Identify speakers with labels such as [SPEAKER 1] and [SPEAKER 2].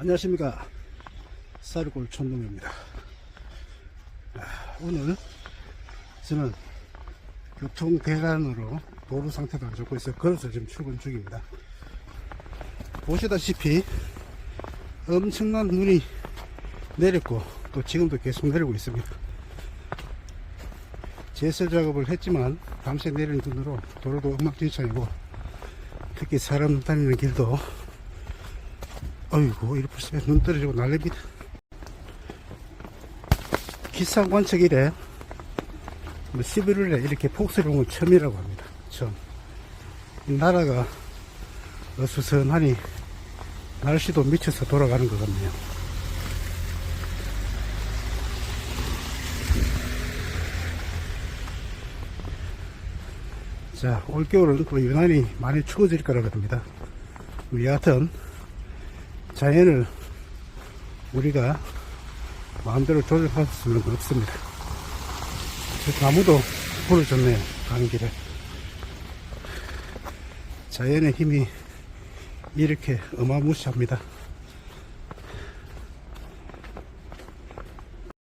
[SPEAKER 1] 안녕하십니까. 쌀골 촌놈입니다. 아, 오늘 저는 교통대란으로 도로 상태가 안 좋고 있어 걸어서 지금 출근 중입니다. 보시다시피 엄청난 눈이 내렸고 또 지금도 계속 내리고 있습니다. 제설 작업을 했지만 밤새 내리는 눈으로 도로도 엉망진창이고 특히 사람 다니는 길도 어이구, 이렇게 벌써 눈 떨어지고 난립니다. 기상 관측 이래, 뭐 11월에 이렇게 폭설이 온 건 처음이라고 합니다. 처음. 이 나라가 어수선하니 날씨도 미쳐서 돌아가는 것 같네요. 자, 올겨울은 또 유난히 많이 추워질 거라고 합니다. 뭐 여하튼, 자연을 우리가 마음대로 조절할 수는 없습니다. 저 나무도 부러졌네요. 가는 길에. 자연의 힘이 이렇게 어마무시합니다.